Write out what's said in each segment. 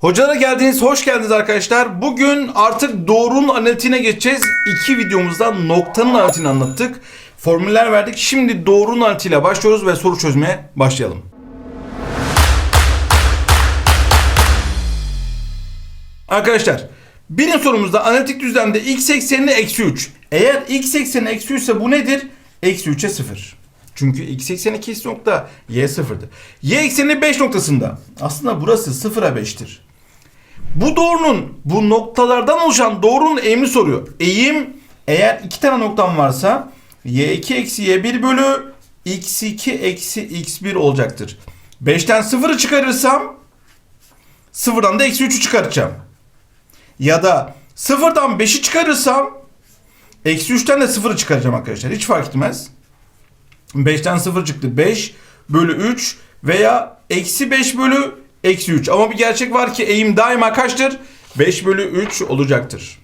Hocalara geldiniz, hoş geldiniz arkadaşlar. Bugün artık doğrunun analitiğine geçeceğiz. İki videomuzda noktanın analitiğini anlattık. Formüller verdik. Şimdi doğrunun analitiğiyle başlıyoruz ve soru çözmeye başlayalım. Arkadaşlar birinci sorumuzda analitik düzlemde x eksenine eksi 3. Eğer x ekseni eksi 3 ise bu nedir? Eksi 3'e 0. Çünkü x ekseni kesit nokta y 0'dır. Y ekseni 5 noktasında. Aslında burası 0'a 5'tir. Bu doğrunun bu noktalardan oluşan doğrunun eğimini soruyor. Eğim eğer iki tane noktam varsa y2 eksi y1 bölü x2 eksi x1 olacaktır. 5'ten 0'ı çıkarırsam sıfırdan da eksi 3'ü çıkaracağım. Ya da sıfırdan 5'i çıkarırsam eksi 3'ten de 0'ı çıkaracağım arkadaşlar. Hiç fark etmez. 5'ten 0 çıktı. 5 bölü 3 veya eksi 5 bölü eksi 3. Ama bir gerçek var ki eğim daima kaçtır? 5 bölü 3 olacaktır.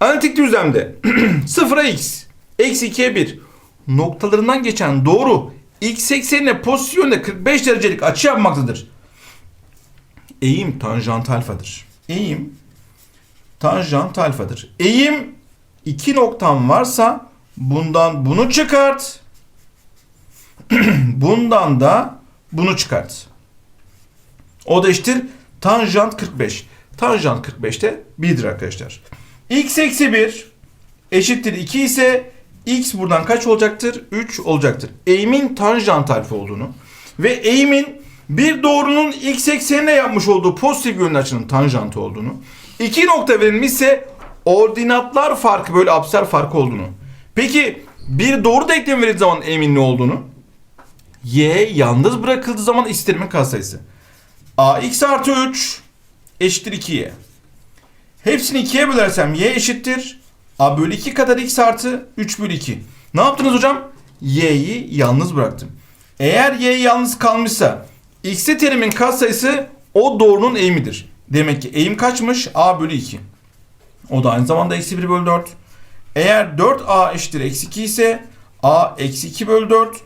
Analitik düzlemde 0'a x, eksi 2'ye 1 noktalarından geçen doğru x eksenine pozitif yönde 45 derecelik açı yapmaktadır. Eğim tanjant alfadır. Eğim tanjant alfadır. Eğim iki noktam varsa bundan bunu çıkart. bundan da bunu çıkart. O da eşittir tanjant 45. Tanjant 45 de 1'dir arkadaşlar. x eksi 1 eşittir 2 ise x buradan kaç olacaktır? 3 olacaktır. Eğimin tanjant alfa olduğunu ve eğimin bir doğrunun x eksenine yapmış olduğu pozitif yönlü açının tanjantı olduğunu, iki nokta verilmişse ordinatlar farkı böyle absar farkı olduğunu. Peki bir doğru denklem verildiği zaman eğimin ne olduğunu? y yalnız bırakıldığı zaman isterimin katsayısı. Ax artı 3 eşittir 2y. Hepsini 2'ye bölersem y eşittir. a bölü 2 kadar x artı 3 bölü 2. Ne yaptınız hocam? y'yi yalnız bıraktım. Eğer y yalnız kalmışsa x'li terimin katsayısı o doğrunun eğimidir. Demek ki eğim kaçmış? a bölü 2. O da aynı zamanda eksi 1 bölü 4. Eğer 4a eşittir eksi 2 ise a eksi 2 bölü 4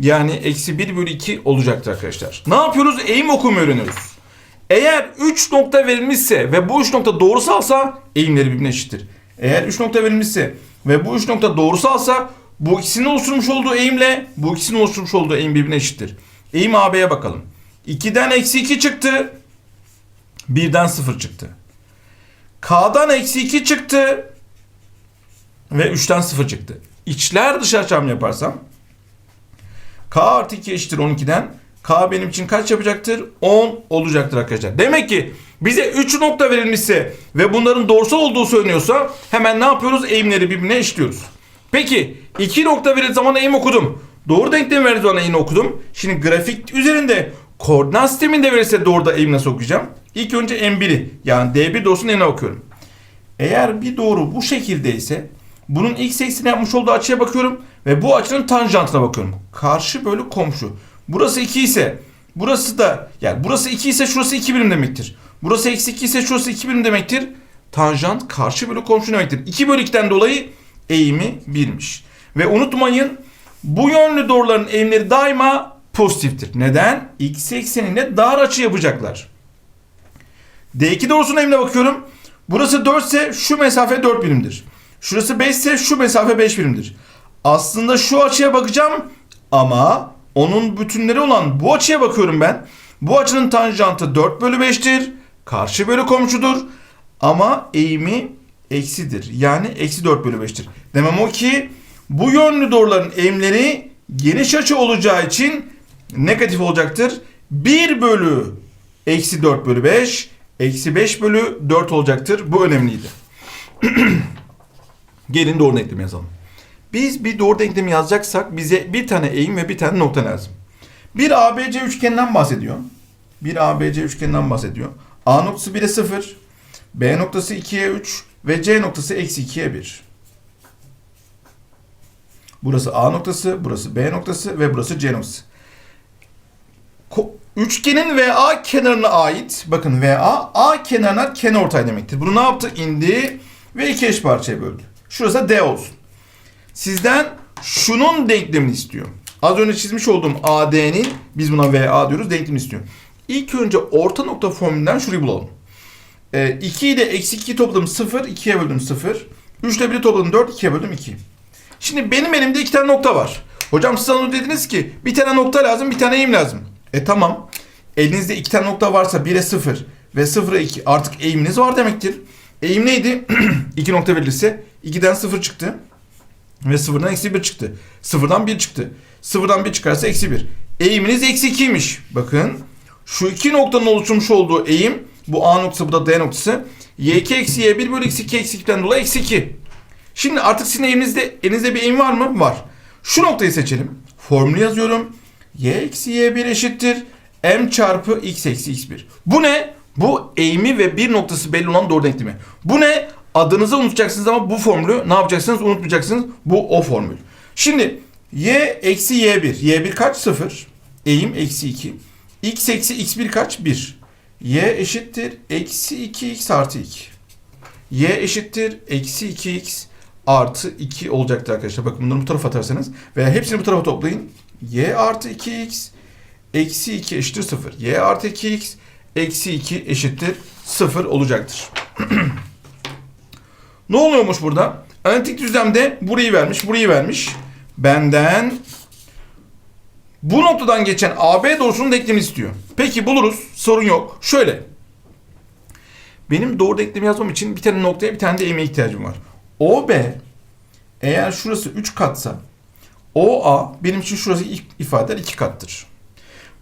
yani eksi 1 bölü 2 olacaktır arkadaşlar. Ne yapıyoruz? Eğim okumu öğreniyoruz. Eğer 3 nokta verilmişse ve bu 3 nokta doğrusalsa eğimleri birbirine eşittir. Eğer 3 nokta verilmişse ve bu 3 nokta doğrusalsa bu ikisinin oluşturmuş olduğu eğimle bu ikisinin oluşturmuş olduğu eğim birbirine eşittir. Eğim AB'ye bakalım. 2'den eksi 2 çıktı. 1'den 0 çıktı. K'dan eksi 2 çıktı. Ve 3'ten 0 çıktı. İçler dışarı çarpımı yaparsam K artı 2 eşittir 12'den. K benim için kaç yapacaktır? 10 olacaktır arkadaşlar. Demek ki bize 3 nokta verilmişse ve bunların doğrusal olduğu söyleniyorsa hemen ne yapıyoruz? Eğimleri birbirine eşliyoruz. Peki 2 nokta verildiği zaman eğim okudum. Doğru denklem verildiği zaman eğim okudum. Şimdi grafik üzerinde koordinat sisteminde verirse doğru da eğim nasıl okuyacağım? İlk önce M1'i yani D1 doğrusunun eğimine bakıyorum. Eğer bir doğru bu şekildeyse bunun x eksenine yapmış olduğu açıya bakıyorum ve bu açının tanjantına bakıyorum. Karşı bölü komşu. Burası 2 ise burası da yani burası 2 ise şurası 2 birim demektir. Burası eksi 2 ise şurası 2 birim demektir. Tanjant karşı bölü komşu demektir. 2 bölü 2'den dolayı eğimi 1'miş. Ve unutmayın bu yönlü doğruların eğimleri daima pozitiftir. Neden? X eksenine dar açı yapacaklar. D2 doğrusunun eğimine bakıyorum. Burası 4 ise şu mesafe 4 birimdir. Şurası 5 ise şu mesafe 5 birimdir. Aslında şu açıya bakacağım ama onun bütünleri olan bu açıya bakıyorum ben. Bu açının tanjantı 4 bölü 5'tir. Karşı bölü komşudur. Ama eğimi eksidir. Yani eksi 4 bölü 5'tir. Demem o ki bu yönlü doğruların eğimleri geniş açı olacağı için negatif olacaktır. 1 bölü eksi 4 bölü 5 eksi 5 bölü 4 olacaktır. Bu önemliydi. Gelin doğru denklemi yazalım. Biz bir doğru denklemi yazacaksak bize bir tane eğim ve bir tane nokta lazım. Bir ABC üçgeninden bahsediyor. Bir ABC üçgeninden bahsediyor. A noktası 1'e 0, B noktası 2'ye 3 ve C noktası eksi 2'ye 1. Burası A noktası, burası B noktası ve burası C noktası. Üçgenin VA kenarına ait, bakın VA, A kenarına kenarortay demektir. Bunu ne yaptı? İndi ve iki eş parçaya böldü. Şurası D olsun. Sizden şunun denklemini istiyor. Az önce çizmiş olduğum AD'nin biz buna VA diyoruz denklemini istiyor. İlk önce orta nokta formülünden şurayı bulalım. E, 2 ile eksi 2 topladım 0, 2'ye böldüm 0. 3 ile 1'i topladım 4, 2'ye böldüm 2. Şimdi benim elimde iki tane nokta var. Hocam siz onu dediniz ki bir tane nokta lazım, bir tane eğim lazım. E tamam. Elinizde iki tane nokta varsa 1'e 0 ve 0'a 2 artık eğiminiz var demektir. Eğim neydi? 2 nokta verilirse 2'den 0 çıktı. Ve 0'dan eksi 1 çıktı. 0'dan 1 çıktı. 0'dan 1 çıkarsa eksi 1. Eğiminiz eksi 2'ymiş. Bakın şu iki noktanın oluşturmuş olduğu eğim bu A noktası bu da D noktası. Y2 eksi Y1 bölü eksi 2 eksi 2'den dolayı eksi 2. Şimdi artık sizin elinizde, elinizde bir eğim var mı? Var. Şu noktayı seçelim. Formülü yazıyorum. Y eksi Y1 eşittir. M çarpı X eksi X1. Bu ne? Bu eğimi ve bir noktası belli olan doğru denklemi. Bu ne? Adınızı unutacaksınız ama bu formülü ne yapacaksınız? Unutmayacaksınız. Bu o formül. Şimdi Y eksi Y1. Y1 kaç? 0. Eğim eksi 2. X eksi X1 kaç? 1. Y eşittir. Eksi 2X artı 2. Y eşittir. Eksi 2X artı 2 olacaktır arkadaşlar. Bakın bunları bu tarafa atarsanız veya hepsini bu tarafa toplayın. Y artı 2X eksi 2 eşittir 0. Y artı 2X eksi 2 eşittir 0 olacaktır. ne oluyormuş burada? Analitik düzlemde burayı vermiş, burayı vermiş. Benden bu noktadan geçen AB doğrusunun denklemini istiyor. Peki buluruz. Sorun yok. Şöyle. Benim doğru denklemi yazmam için bir tane noktaya bir tane de eğime ihtiyacım var. OB eğer şurası 3 katsa OA benim için şurası ifadeler 2 kattır.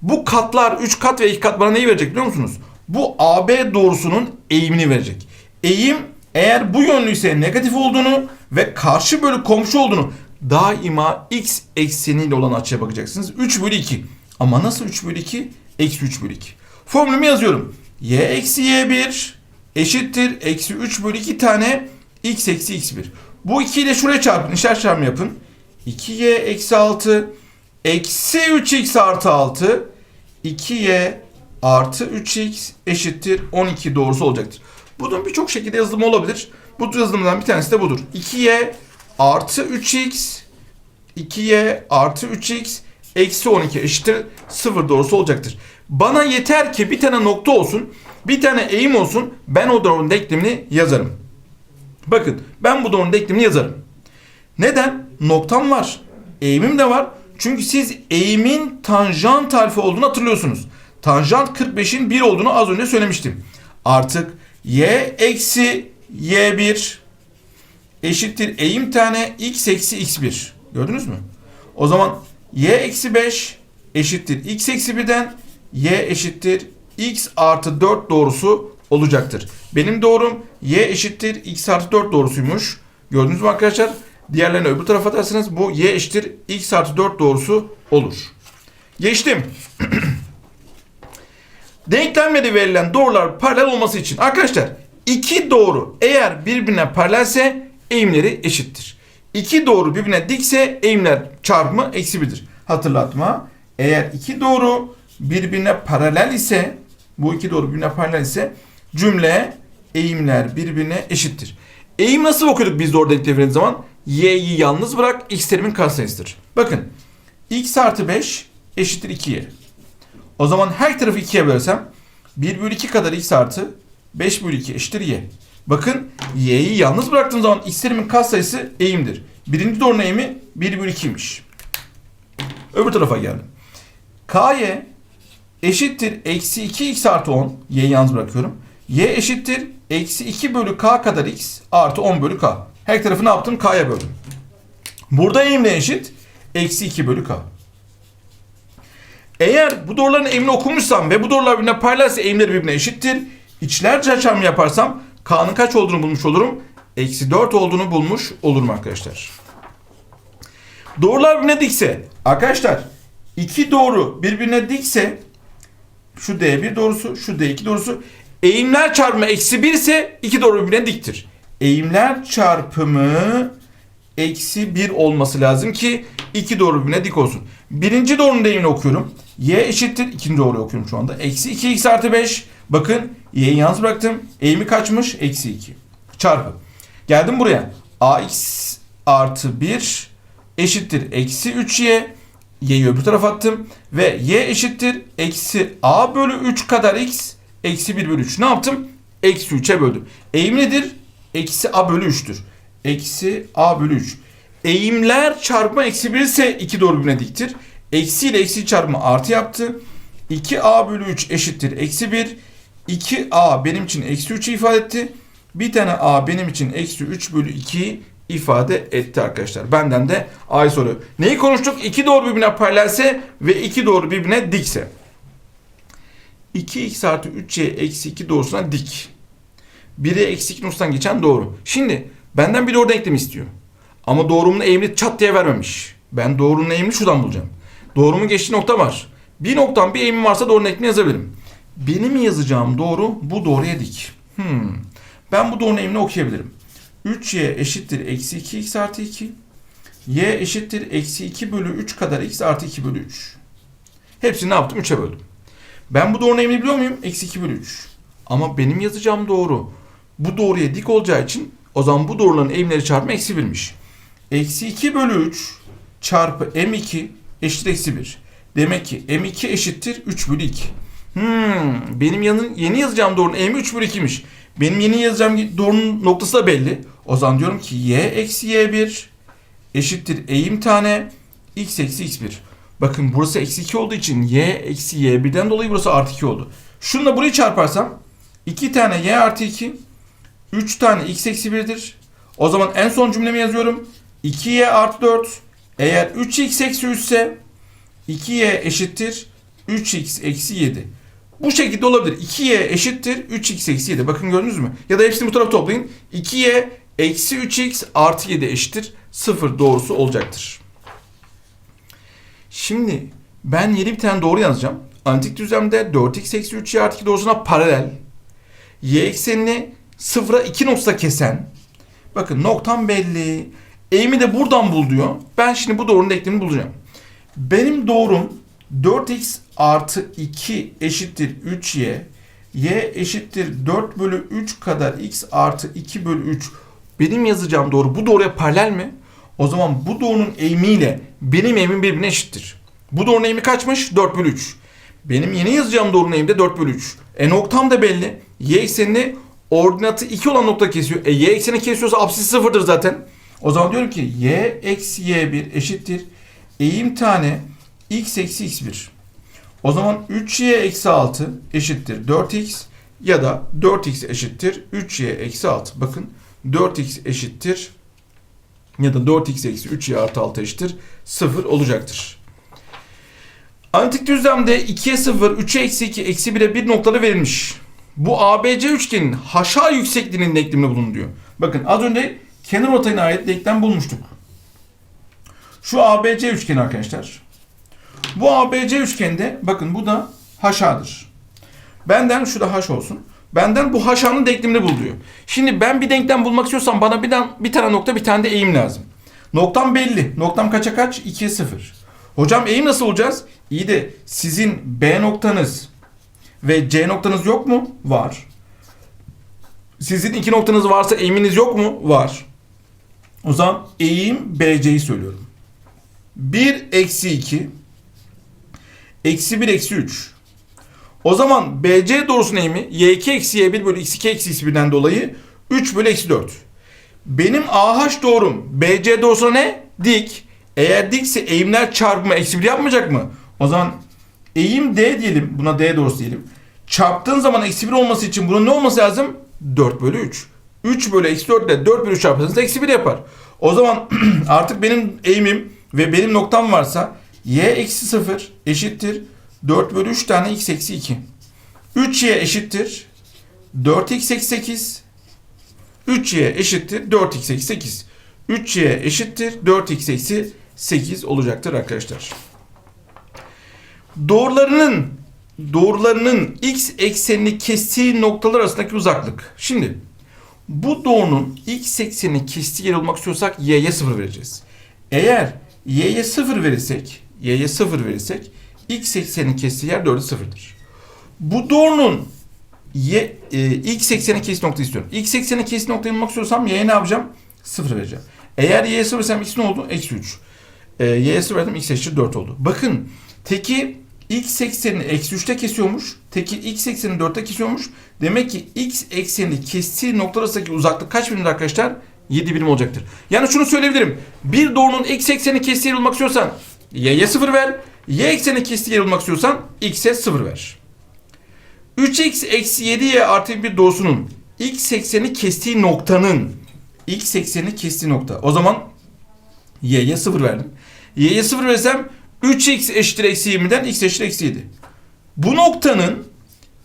Bu katlar 3 kat ve 2 kat bana neyi verecek biliyor musunuz? Bu AB doğrusunun eğimini verecek. Eğim eğer bu yönlüyse negatif olduğunu ve karşı bölü komşu olduğunu daima x ekseniyle olan açıya bakacaksınız. 3 bölü 2. Ama nasıl 3 bölü 2? Eksi 3 bölü 2. Formülümü yazıyorum. y eksi y1 eşittir. Eksi 3 bölü 2 tane x eksi x1. Bu 2 ile şuraya çarpın. İşler çarpımı yapın. 2y eksi 6 eksi 3x artı 6 2y artı 3x eşittir 12 doğrusu olacaktır. Bunun birçok şekilde yazılımı olabilir. Bu yazılımdan bir tanesi de budur. 2y artı 3x 2y artı 3x eksi 12 eşittir 0 doğrusu olacaktır. Bana yeter ki bir tane nokta olsun, bir tane eğim olsun, ben o doğrunun denklemini yazarım. Bakın ben bu doğrunun denklemini yazarım. Neden? Noktam var. Eğimim de var. Çünkü siz eğimin tanjant alfa olduğunu hatırlıyorsunuz. Tanjant 45'in 1 olduğunu az önce söylemiştim. Artık y eksi y1 eşittir eğim tane x eksi x1. Gördünüz mü? O zaman y eksi 5 eşittir x eksi 1'den y eşittir x artı 4 doğrusu olacaktır. Benim doğrum y eşittir x artı 4 doğrusuymuş. Gördünüz mü arkadaşlar? Diğerlerini öbür tarafa atarsanız bu y eşittir x artı 4 doğrusu olur. Geçtim. Denklenmede verilen doğrular paralel olması için arkadaşlar iki doğru eğer birbirine paralelse eğimleri eşittir. İki doğru birbirine dikse eğimler çarpımı eksi birdir. Hatırlatma. Eğer iki doğru birbirine paralel ise bu iki doğru birbirine paralel ise cümle eğimler birbirine eşittir. Eğim nasıl okuduk biz doğru denk devirdiğimiz zaman? Y'yi yalnız bırak x terimin katsayısıdır. Bakın x artı 5 eşittir 2y. O zaman her tarafı 2'ye bölersem 1 bölü 2 kadar x artı 5 bölü 2 eşittir y. Bakın y'yi yalnız bıraktığım zaman x terimin katsayısı eğimdir. Birinci doğrunun eğimi 1 bölü 2'ymiş. Öbür tarafa geldim. ky eşittir eksi 2x artı 10. y'yi yalnız bırakıyorum. y eşittir eksi 2 bölü k kadar x artı 10 bölü k. Her tarafı ne yaptım? k'ya böldüm. Burada eğim ne eşit? Eksi 2 bölü k. Eğer bu doğruların eğimini okumuşsam ve bu doğrular birbirine paralelse eğimleri birbirine eşittir. İçler çarpımı yaparsam k'nın kaç olduğunu bulmuş olurum. Eksi 4 olduğunu bulmuş olurum arkadaşlar. Doğrular birbirine dikse arkadaşlar iki doğru birbirine dikse şu D1 doğrusu şu D2 doğrusu eğimler çarpımı eksi 1 ise iki doğru birbirine diktir. Eğimler çarpımı eksi 1 olması lazım ki iki doğru birbirine dik olsun. Birinci doğrunun eğimini okuyorum. Y eşittir. ikinci doğruyu okuyorum şu anda. Eksi 2x artı 5. Bakın y'yi yalnız bıraktım. Eğimi kaçmış? Eksi 2. Çarpı. Geldim buraya. ax artı 1 eşittir. Eksi 3y y'yi öbür tarafa attım. Ve y eşittir eksi a bölü 3 kadar x eksi 1 bölü 3. Ne yaptım? Eksi 3'e böldüm. Eğim nedir? Eksi a bölü 3'tür. Eksi a bölü 3. Eğimler çarpma eksi 1 ise iki doğru birbirine diktir. Eksi ile eksi çarpımı artı yaptı. 2a bölü 3 eşittir eksi 1. 2a benim için eksi 3'ü ifade etti. Bir tane a benim için eksi 3 bölü 2'yi ifade etti arkadaşlar. Benden de a'yı soruyor. Neyi konuştuk? İki doğru birbirine paralelse ve iki doğru birbirine dikse. 2x artı 3y eksi 2 doğrusuna dik. 1'e eksi 2 noktadan geçen doğru. Şimdi benden bir doğru denklemi istiyor. Ama doğrumun eğimini çat diye vermemiş. Ben doğrunun eğimini şuradan bulacağım. Doğrumun geçtiği nokta var. Bir noktam bir eğimim varsa doğrunun denklemi yazabilirim. Benim yazacağım doğru bu doğruya dik. Hmm. Ben bu doğrunun eğimini okuyabilirim. 3y eşittir eksi 2x artı 2. y eşittir eksi 2 bölü 3 kadar x artı 2 bölü 3. Hepsini ne yaptım? 3'e böldüm. Ben bu doğrunun eğimini biliyor muyum? Eksi 2 bölü 3. Ama benim yazacağım doğru bu doğruya dik olacağı için o zaman bu doğruların eğimleri çarpımı eksi 1'miş. Eksi 2 bölü 3 çarpı m2 eşittir eksi 1. Demek ki m2 eşittir 3 bölü 2. Hmm, benim yanın, yeni yazacağım doğrunun eğimi 3 bölü 2'miş. Benim yeni yazacağım doğrunun noktası da belli. O zaman diyorum ki y eksi y1 eşittir eğim tane x eksi x1. Bakın burası eksi 2 olduğu için y eksi y1'den dolayı burası artı 2 oldu. Şununla burayı çarparsam 2 tane y artı 2 3 tane x eksi 1'dir. O zaman en son cümlemi yazıyorum. 2y artı 4 eğer 3x eksi 3 ise 2y eşittir 3x eksi 7. Bu şekilde olabilir. 2y eşittir 3x eksi 7. Bakın gördünüz mü? Ya da hepsini bu tarafa toplayın. 2y eksi 3x artı 7 eşittir 0 doğrusu olacaktır. Şimdi ben yeni bir tane doğru yazacağım. Antik düzlemde 4x eksi 3y artı 2 doğrusuna paralel. Y eksenini sıfıra 2 noktada kesen. Bakın noktam belli. Eğimi de buradan bul diyor. Ben şimdi bu doğrunun denklemini bulacağım. Benim doğrum 4x artı 2 eşittir 3y. y eşittir 4 bölü 3 kadar x artı 2 bölü 3. Benim yazacağım doğru bu doğruya paralel mi? O zaman bu doğrunun eğimiyle benim eğimim birbirine eşittir. Bu doğrunun eğimi kaçmış? 4 bölü 3. Benim yeni yazacağım doğrunun eğimi de 4 bölü 3. E noktam da belli. Y eksenini ordinatı 2 olan nokta kesiyor. E y ekseni kesiyorsa apsisi sıfırdır zaten. O zaman diyorum ki y eksi y1 eşittir. Eğim tane x eksi x1. O zaman 3y eksi 6 eşittir 4x ya da 4x eşittir 3y eksi 6. Bakın 4x eşittir ya da 4x eksi 3y artı 6 eşittir 0 olacaktır. Antik düzlemde 2'ye 0, 3'e eksi 2, eksi 1'e 1 noktaları verilmiş. Bu ABC üçgenin haşa yüksekliğinin denklemini bulun diyor. Bakın az önce kenar ortayına ait denklem bulmuştuk. Şu ABC üçgeni arkadaşlar. Bu ABC üçgende bakın bu da haşadır. Benden şu da haş olsun. Benden bu haşanın denklemini bul diyor. Şimdi ben bir denklem bulmak istiyorsam bana bir, tane, bir tane nokta bir tane de eğim lazım. Noktam belli. Noktam kaça kaç? 2'ye 0. Hocam eğim nasıl bulacağız? İyi de sizin B noktanız ve C noktanız yok mu? Var. Sizin iki noktanız varsa eğiminiz yok mu? Var. O zaman eğim BC'yi söylüyorum. 1 eksi 2 eksi 1 eksi 3. O zaman BC doğrusunun eğimi y2 eksi y1 bölü x2 eksi x1'den dolayı 3 bölü eksi 4. Benim AH doğrum BC doğrusuna ne? Dik. Eğer dikse eğimler çarpımı eksi 1 yapmayacak mı? O zaman eğim D diyelim. Buna D doğrusu diyelim. Çarptığın zaman eksi 1 olması için bunun ne olması lazım? 4 bölü 3. 3 bölü eksi 4 ile 4 bölü 3 çarparsanız eksi 1 yapar. O zaman artık benim eğimim ve benim noktam varsa y eksi 0 eşittir 4 bölü 3 tane x eksi 2. 3y eşittir 4x eksi 8. 3y eşittir 4x eksi 8. 3y eşittir 4x eksi 8 olacaktır arkadaşlar. Doğrularının doğrularının x eksenini kestiği noktalar arasındaki uzaklık. Şimdi bu doğrunun x eksenini kestiği yer olmak istiyorsak y'ye 0 vereceğiz. Eğer y'ye 0 verirsek, y'ye 0 verirsek x eksenini kestiği yer 4'e 0'dır. Bu doğrunun y, e, x ekseni kestiği nokta istiyorum. x ekseni kestiği noktayı bulmak istiyorsam y'ye ne yapacağım? 0 vereceğim. Eğer y'ye 0 versem x ne oldu? Eksi 3. E, y'ye 0 verdim x eşittir 4 oldu. Bakın teki x eksenini eksi 3'te kesiyormuş. Teki x eksenini 4'te kesiyormuş. Demek ki x eksenini kestiği nokta arasındaki uzaklık kaç birimdir arkadaşlar? 7 birim olacaktır. Yani şunu söyleyebilirim. Bir doğrunun x eksenini kestiği yeri bulmak istiyorsan y'ye 0 ver. Y eksenini kestiği yeri bulmak istiyorsan x'e 0 ver. 3x eksi 7y artı bir doğrusunun x ekseni kestiği noktanın x ekseni kestiği nokta. O zaman y'ye 0 verdim. y'ye 0 versem 3x eşittir eksi 20'den x eşittir eksi 7. Bu noktanın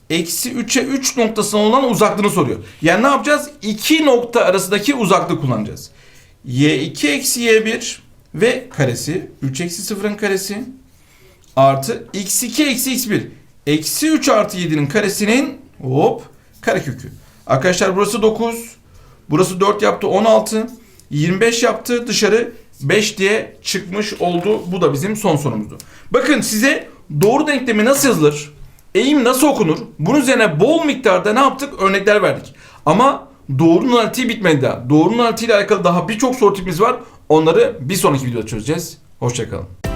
eksi 3'e 3 noktasına olan uzaklığını soruyor. Yani ne yapacağız? İki nokta arasındaki uzaklığı kullanacağız. y2 eksi y1 ve karesi 3 eksi 0'ın karesi artı x2 eksi x1 eksi 3 artı 7'nin karesinin hop karekökü. Arkadaşlar burası 9 burası 4 yaptı 16 25 yaptı dışarı 5 diye çıkmış oldu. Bu da bizim son sorumuzdu. Bakın size doğru denklemi nasıl yazılır? Eğim nasıl okunur? Bunun üzerine bol miktarda ne yaptık? Örnekler verdik. Ama doğrunun analitiği bitmedi daha. Doğrunun analitiği ile alakalı daha birçok soru tipimiz var. Onları bir sonraki videoda çözeceğiz. Hoşçakalın.